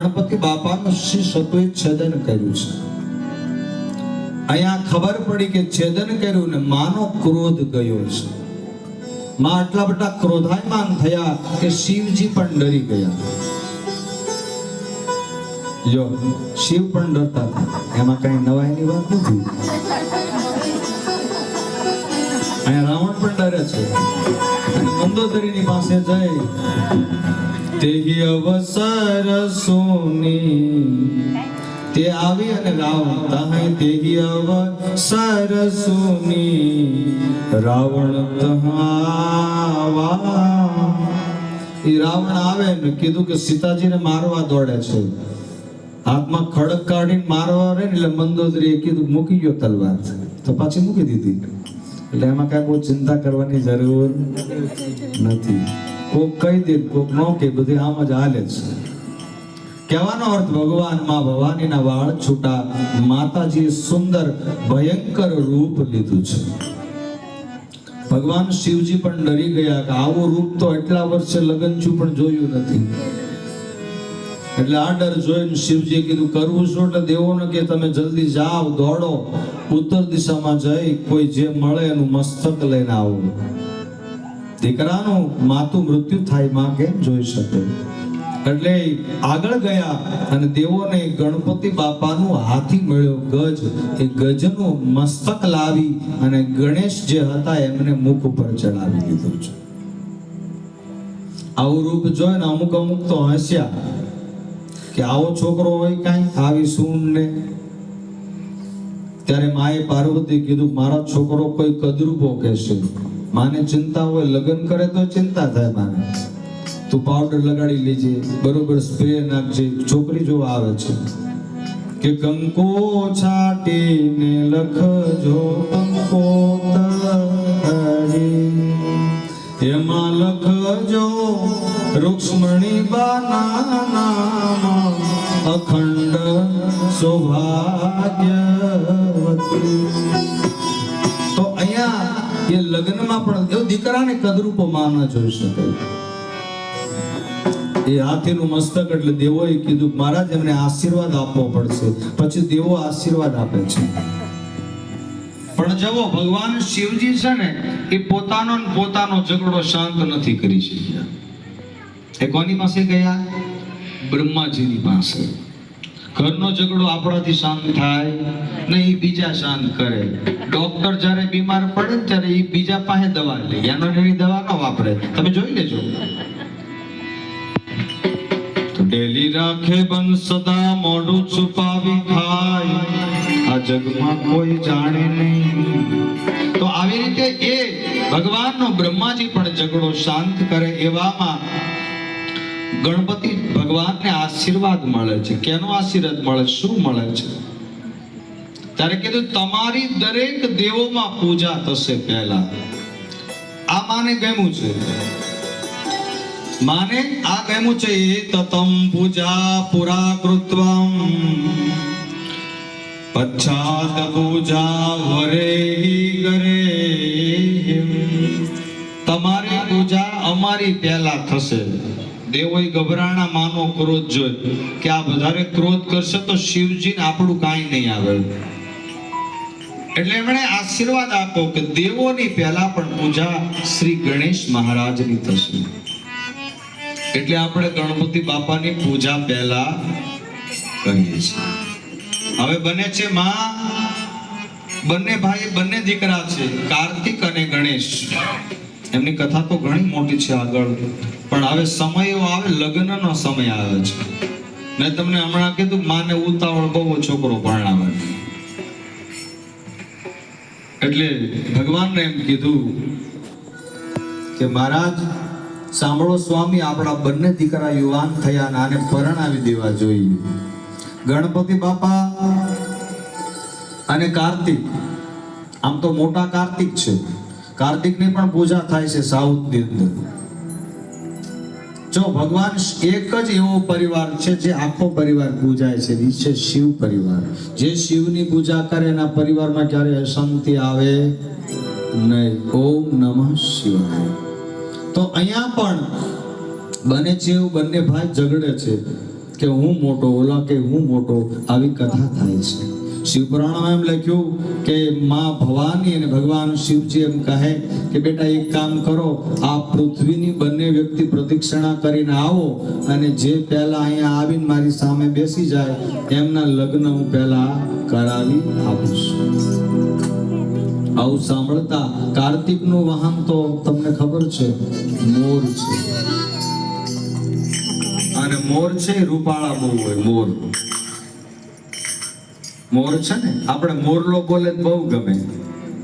ગણપતિ બાપાનું શ્રી સત્વે છેદન કર્યું છે. અહીંયા ખબર પડી કે છેદન કર્યું ને માનો ક્રોધ ગયો છે. માં આટલા બધા ક્રોધાયમાન થયા કે શિવજી પણ ડરી ગયા. જો, શિવ પણ ડરતા હતા. એમાં કઈ નવાઈની વાત નથી. અહીંયા રાવણ છે. મંદોદરીની પાસે જઈ તેહી અવસર સોની. તે આવી અને રાવણ તાહે તેહી અવસર સોની. રાવણ તહાવા એ રાવણ આવે ને કીધું કે સીતાજીને મારવા દોડે છે. હાથમાં ખડક કાઢીને મારવા રહે ને એટલે મંદોદરીએ કીધું મૂકી ગયો તલવાર. તો પાછી મૂકી દીધી. એટલે એમાં કાંઈ બહુ ચિંતા કરવાની જરૂર નથી. કોક કહી દે, કોક નો કે બધી આમ જ હાલે છે. કહેવાનો અર્થ, ભગવાનમાં ભવાનીના વાળ છૂટા, માતાજીએ સુંદર, ભયંકર રૂપ લીધું છે. ભગવાન શિવજી પણ ડરી ગયા કે આવું રૂપ તો એટલા વર્ષે લગન છું પણ જોયું નથી. એટલે આ ડર જોઈને શિવજીએ કીધું, કરવું છું એટલે દેવોને કે તમે જલ્દી જાઓ, દોડો. ઉત્તર દિશામાં જઈ કોઈ જે મળે એનું મસ્તક લઈને આવો. દીકરાનું માતું મૃત્યુ થાયમાં કેમ જોઈ શકે? એટલે આગળ ગયા અને દેવોને ગણપતિ બાપાનું હાથી મળ્યો ગજ. એ ગજનું મસ્તક લાવી અને ગણેશ જે હતા એમને મુખ ઉપર ચડાવી દીધું છે. આવું રૂપ જોઈને અમુક અમુક તો હસ્યા કે આવો છોકરો હોય કાંઈ? આવી સૂન ને ત્યારે માએ પાર્વતી કીધું, મારો છોકરો કોઈ કદરૂપો કહેશે માને ચિંતા હોય, લગ્ન કરે તો ચિંતા થાય માને. તું પાવડર લગાડી લેજે, બરોબર સ્પ્રે નાખજે. છોકરી જોવા આવે છે કે, કંકો છાટીને લખજો, કંકો એમાં લખજો, રૂક્ષ્મણી બાના અખંડ સૌભાગ્યવતી તો અહીંયા એ લગ્નમાં પણ એવું દીકરાને કદરૂપો માં જોઈ શકે એ હાથીનું મસ્તક એટલે દેવોએ કીધું મહારાજ, એમને આશીર્વાદ આપવો પડશે. પછી દેવો આશીર્વાદ આપે છે. પણ જવો ભગવાન શિવજી છે ને, એ પોતાનો પોતાનો ઝઘડો શાંત નથી કરી શક્યા. એ કોની પાસે ગયા? બ્રહ્માજીની પાસે. ઘરનો ઝઘડો આપણાથી શાંત થાય ને બીજા શાંત કરે. ડોક્ટર જ્યારે બીમાર પડે ત્યારે એ બીજા પાસે દવા લે. એનો એની દવા ન વાપરે. તમે જોઈ લેજો. ડેલી રાખે બન સદા મોઢું છુપાવી ખાય. આ જગમાં કોઈ જાણે નહીં. તો આવી રીતે એ ભગવાનનો બ્રહ્માજી પણ ઝઘડો શાંત કરે એવામાં ગણપતિ ભગવાનને આશીર્વાદ મળે છે. કેનો આશીર્વાદ મળે? શું મળે છે? ત્યારે કીધું, તમારી દરેક દેવોમાં પૂજા થશે પહેલા. આ માને ગમ્યું છે? માને આ ગમ્યું છે? એ તતમ પૂજા પુરા કૃત્વમ. પશ્ચાત પૂજા વરે કરે તમારી પૂજા અમારી પહેલા થશે. દેવોએ ગભરાણા માનો ક્રોધ જોઈ કે આ વધારે ક્રોધ કરશે તો શિવજીને આપણું કાંઈ નહીં આવે. એટલે એમણે આશીર્વાદ આપ્યો કે દેવોની પહેલા પણ પૂજા શ્રી ગણેશ મહારાજની થશે. એટલે આપણે ગણપતિ બાપાની પૂજા પહેલા કરીએ છીએ. હવે બને છે માં, બંને ભાઈ, બંને દીકરા છે, કાર્તિક અને ગણેશ. એમની કથા તો ઘણી મોટી છે આગળ. પણ હવે સમય આવે, લગ્નનો સમય આવે છે. મેં તમને હમણાં કીધું માને ઉતાવળ બહુ છોકરો પરણાવે એટલે ભગવાનને એમ કીધું કે મહારાજ, સાંભળો સ્વામી, આપણા બંને દીકરા યુવાન થયા ને આને પરણાવી દેવા જોઈએ. ગણપતિ બાપા અને કાર્તિક, આમ તો મોટા કાર્તિક છે. કાર્તિકની પણ પૂજા થાય છે સાઉથની અંદર. જો ભગવાન એક જ એવો પરિવાર છે જે આખો પરિવાર પૂજાય છે એ છે શિવ પરિવાર. જે શિવની પૂજા કરે એના પરિવારમાં ક્યારે અશાંતિ આવે? નહીં. ઓમ નમઃ શિવાય. તો અહીંયા પણ બને છે એવું બંને ભાઈ ઝઘડે છે કે હું મોટો, ઓલા કે હું મોટો, આવી કથા થાય છે. શિવપુરાણમાં એમ લખ્યું કે માં ભવાની અને ભગવાન શિવજી એમ કહે કે બેટા એક કામ કરો, આ પૃથ્વીની બંને વ્યક્તિ પ્રદક્ષિણા કરીને આવો અને જે પહેલા અહીંયા આવીને મારી સામે બેસી જાય, એમના લગ્ન હું પહેલા કરાવી આપું છું. આવું સાંભળતા કાર્તિકનું વાહન તો તમને ખબર છે, મોર છે. અને મોર છે રૂપાળા બહુ હોય, મોર. મોર છે ને? આપણે મોરલો બોલે બહુ ગમે.